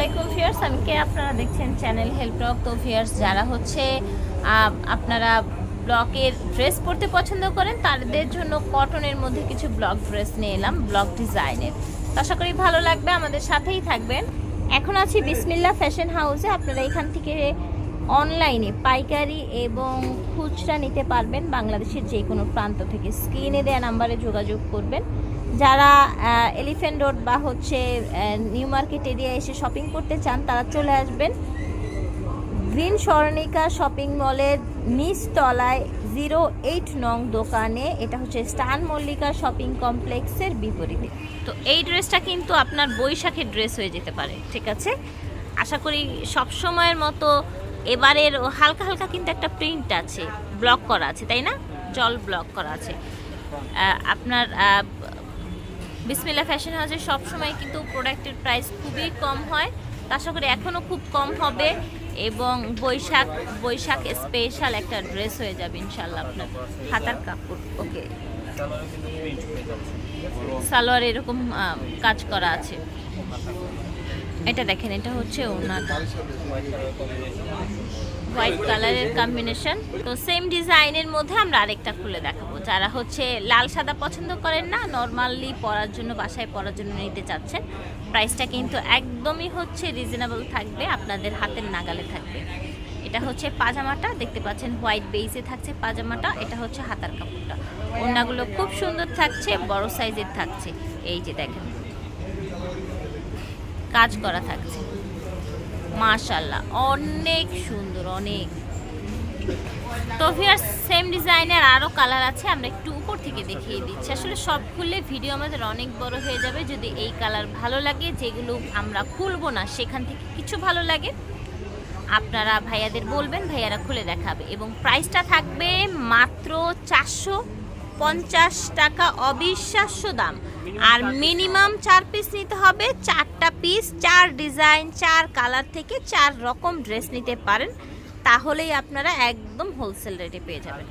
আলাইকুম ফিয়ার্স আমি কে? আপনারা দেখছেন চ্যানেল হেল্প ব্লক তো ফিয়ার্স যারা হচ্ছে আপনারা ব্লকের ড্রেস পরতে পছন্দ করেন, তাদের জন্য কটনের মধ্যে কিছু ব্লক ড্রেস নিয়ে এলাম ব্লক ডিজাইনের। আশা করি ভালো লাগবে, আমাদের সাথেই থাকবেন। এখন আছি বিসমিল্লা ফ্যাশন হাউসে। আপনারা এখান থেকে অনলাইনে পাইকারি এবং খুচরা নিতে পারবেন বাংলাদেশের যে কোনো প্রান্ত থেকে। স্ক্রিনে দেওয়া নাম্বারে যোগাযোগ করবেন। যারা এলিফেন্ট রোড বা হচ্ছে নিউ মার্কেট এরিয়া এসে শপিং করতে চান, তারা চলে আসবেন। গ্রিন স্বর্ণিকা শপিং মলের নিচতলায় জিরো এইট নং দোকানে। এটা হচ্ছে স্টান মল্লিকা শপিং কমপ্লেক্সের বিপরীতে। তো এই ড্রেসটা কিন্তু আপনার বৈশাখের ড্রেস হয়ে যেতে পারে, ঠিক আছে? আশা করি সব সময়ের মতো এবারের হালকা হালকা কিন্তু একটা প্রিন্ট আছে ব্লক করা আছে, তাই না? জল ব্লক করা আছে। আপনার বিসমিল্লা ফ্যাশন হাউসে সবসময় কিন্তু প্রোডাক্টের প্রাইস খুবই কম হয়। আশা করি এখনও খুব কম হবে এবং বৈশাখ বৈশাখ স্পেশাল একটা ড্রেস হয়ে যাবে ইনশাল্লাহ আপনার হাতার কাপড়। ওকে সালোয়ার এরকম কাজ করা আছে। এটা দেখেন, এটা হচ্ছে ওনাটা হোয়াইট কালারের কম্বিনেশন তো সেম ডিজাইনের মধ্যে আমরা আরেকটা খুলে দেখাবো। যারা হচ্ছে লাল সাদা পছন্দ করেন না নর্মালি পরার জন্য, বাসায় পরার জন্য নিতে চাচ্ছেন প্রাইসটা কিন্তু একদমই হচ্ছে রিজনেবল থাকবে, আপনাদের হাতের নাগালে থাকবে। এটা হচ্ছে পাজামাটা, দেখতে পাচ্ছেন হোয়াইট বেইসে থাকছে পাজামাটা, এটা হচ্ছে হাতার কাপড়টা। ওড়নাগুলো খুব সুন্দর থাকছে, বড় সাইজের থাকছে। এই যে দেখেন। কাজ করা থাকছে। মাশাল্লাহ অনেক সুন্দর, অনেক। তো সেম ডিজাইনের আরও কালার আছে, আমরা একটু উপর থেকে দেখিয়ে দিচ্ছি। আসলে সব খুললে ভিডিও আমাদের অনেক বড় হয়ে যাবে। যদি এই কালার ভালো লাগে, যেগুলো আমরা খুলবো না, সেখান থেকে কিছু ভালো লাগে, আপনারা ভাইয়াদের বলবেন, ভাইয়ারা খুলে দেখাবে। এবং প্রাইসটা থাকবে মাত্র চারশো পঞ্চাশ টাকা অবিশ্বাস্য দাম। আর মিনিমাম চার পিস নিতে হবে, চারটা পিস চার ডিজাইন চার কালার থেকে চার রকম ড্রেস নিতে পারেন, তাহলেই আপনারা একদম হোলসেল রেটে পেয়ে যাবেন।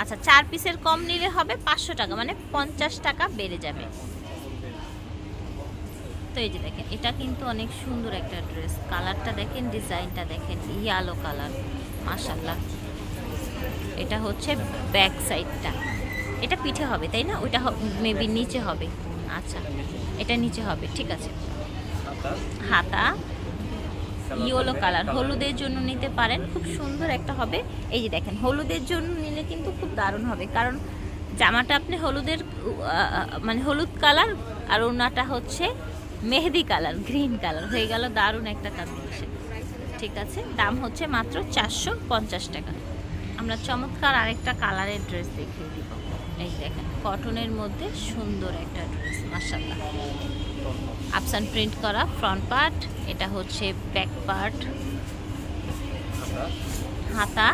আচ্ছা চার পিসের কম নিলে হবে পাঁচশো টাকা মানে পঞ্চাশ টাকা বেড়ে যাবে। তো এই যে দেখেন, এটা কিন্তু অনেক সুন্দর একটা ড্রেস কালারটা দেখেন, ডিজাইনটা দেখেন, ইয়ালো কালার মাশাল্লাহ এটা হচ্ছে ব্যাক সাইডটা এটা পিঠে হবে তাই না? ওইটা মেবি নিচে হবে। আচ্ছা এটা নিচে হবে ঠিক আছে। হাতা? ইয়েলো কালার হলুদের জন্য নিতে পারেন। খুব সুন্দর একটা হবে। এই যে দেখেন হলুদের জন্য নিলে কিন্তু খুব দারুণ হবে। কারণ জামাটা আপনি হলুদের মানে হলুদ কালার আর ওনাটা হচ্ছে মেহেদি কালার গ্রিন কালার। হয়ে গেল দারুণ একটা কম্বিনেশন ঠিক আছে? দাম হচ্ছে মাত্র চারশো পঞ্চাশ টাকা। আমরা চমৎকার আরেকটা কালারের ড্রেস দেখিয়ে দিব এই দেখেন কটনের মধ্যে সুন্দর একটা ড্রেস মাসাল্লাহ আপসান প্রিন্ট করা ফ্রন্ট পার্ট এটা হচ্ছে ব্যাক পার্ট হাতা।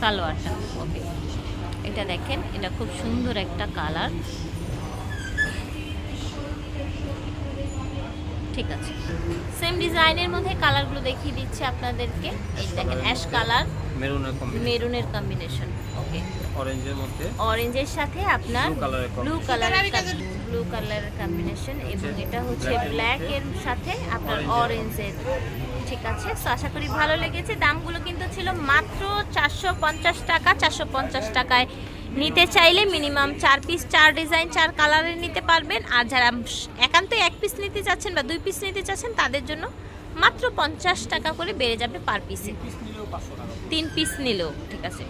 সালোয়ারটা, ওকে। এটা দেখেন, এটা খুব সুন্দর একটা কালার ঠিক আছে। সেম ডিজাইনের মধ্যে কালারগুলো দেখিয়ে দিচ্ছি আপনাদেরকে। এই দেখেন অ্যাশ কালার মেরুনের কম্বিনেশন মেরুনের কম্বিনেশন ওকে অরেঞ্জের মধ্যে অরেঞ্জের সাথে আপনার ব্লু. কালারের ব্লু কালারের কম্বিনেশন এবং এটা হচ্ছে ব্ল্যাক এর সাথে আপনার অরেঞ্জের ঠিক আছে। তো আশা করি ভালো লেগেছে। দামগুলো কিন্তু ছিল মাত্র চারশো পঞ্চাশ টাকা চারশো পঞ্চাশ টাকায় নিতে চাইলে মিনিমাম চার পিস চার ডিজাইন চার কালারের নিতে পারবেন। আর যারা একান্ত এক পিস নিতে চাচ্ছেন বা দুই পিস নিতে চাচ্ছেন তাদের জন্য মাত্র পঞ্চাশ টাকা করে বেড়ে যাবে পার পিসে তিন পিস নিলেও ঠিক আছে?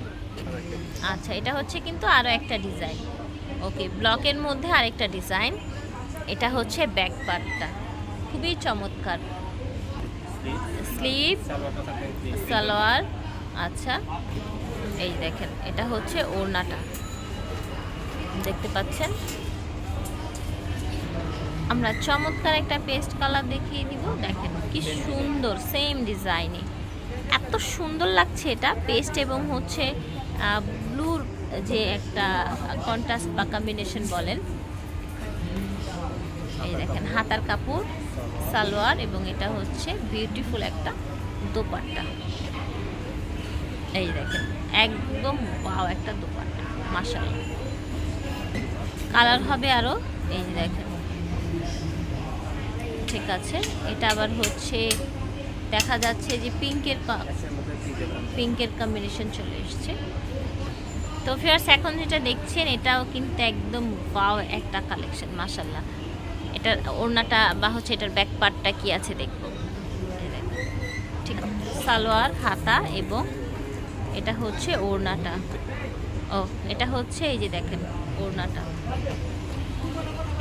আচ্ছা এটা হচ্ছে কিন্তু আরও একটা ডিজাইন ওকে ব্লকের মধ্যে আরেকটা ডিজাইন এটা হচ্ছে ব্যাক পার্টটা খুবই চমৎকার। Sleeve green। সালোয়ার আচ্ছা। এই দেখেন, এটা হচ্ছে ওড়নাটা। দেখতে পাচ্ছেন? আমরা চমৎকার একটা পেস্ট কালার দেখিয়ে দিব। দেখেন কি সুন্দর সেম ডিজাইনে এত সুন্দর লাগছে এটা, পেস্ট এবং হচ্ছে ব্লুর যে একটা কন্ট্রাস্ট বা কম্বিনেশন বলেন। এই দেখেন, হাতার কাপড়, সালোয়ার এবং এটা হচ্ছে বিউটিফুল একটা দোপাট্টা। এই দেখেন, একদম পাও একটা দোপাট্টা মাশাআল্লাহ। কালার হবে আরও, এই দেখেন। ঠিক আছে, এটা আবার হচ্ছে, দেখা যাচ্ছে যে পিঙ্কের পিঙ্কের কম্বিনেশন চলে এসছে। তো ফিয়ার্স এখন যেটা দেখছেন, এটাও কিন্তু একদম পাও একটা কালেকশন মাসাল্লাহ এটার ওড়নাটা বা হচ্ছে এটার ব্যাক পার্টটা কি আছে দেখব। ঠিক, সালোয়ার, হাতা এবং এটা হচ্ছে ওড়নাটা। ও, এটা হচ্ছে এই যে দেখেন, ওড়নাটা।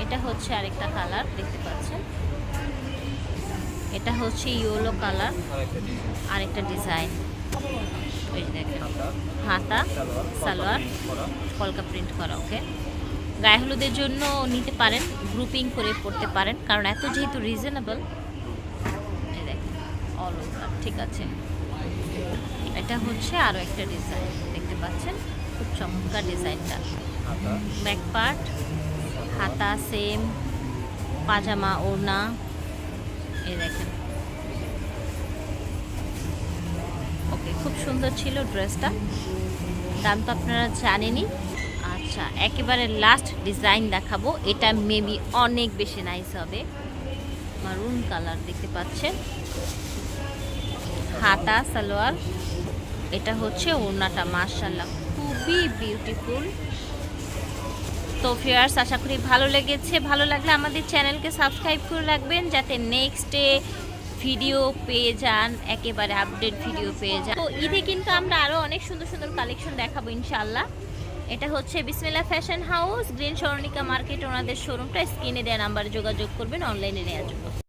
এটা হচ্ছে আরেকটা কালার, দেখতে পাচ্ছেন? এটা হচ্ছে ইয়েলো কালার, আরেকটা ডিজাইন। যে দেখেন, হাতা, সালোয়ার, কলকা প্রিন্ট করা, ওকে? গায়ে হলুদের জন্য নিতে পারেন, গ্রুপিং করে পড়তে পারেন, কারণ এত যেহেতু রিজনেবল দেখেন অল ঠিক আছে? এটা হচ্ছে আরও একটা ডিজাইন দেখতে পাচ্ছেন? খুব চমৎকার ডিজাইনটা ব্যাক পার্ট হাতা সেম পাজামা ওড়না। এই দেখেন। ওকে খুব সুন্দর ছিল ড্রেসটা দাম তো আপনারা জানেনই। আচ্ছা একেবারে লাস্ট ডিজাইন দেখাবো। এটা মেবি অনেক বেশি নাইস হবে। মারুন কালার দেখতে পাচ্ছেন। হাতা, সালোয়ার। এটা হচ্ছে ওড়নাটা মার্শাল্লাহ খুবই বিউটিফুল তো ফিয়ার্স আশা করি ভালো লেগেছে। ভালো লাগলে আমাদের চ্যানেলকে সাবস্ক্রাইব করে রাখবেন, যাতে নেক্সটে ভিডিও পেয়ে যান, একেবারে আপডেট ভিডিও পেয়ে যান। তো ঈদে কিন্তু আমরা আরও অনেক সুন্দর সুন্দর কালেকশন দেখাবো ইনশাল্লাহ এটা হচ্ছে Bismillah fashion house green Swarnika market ওনাদের শোরুমটা স্ক্রিনে দেওয়া নাম্বারে যোগাযোগ করবেন অনলাইনে নেওয়ার জন্য।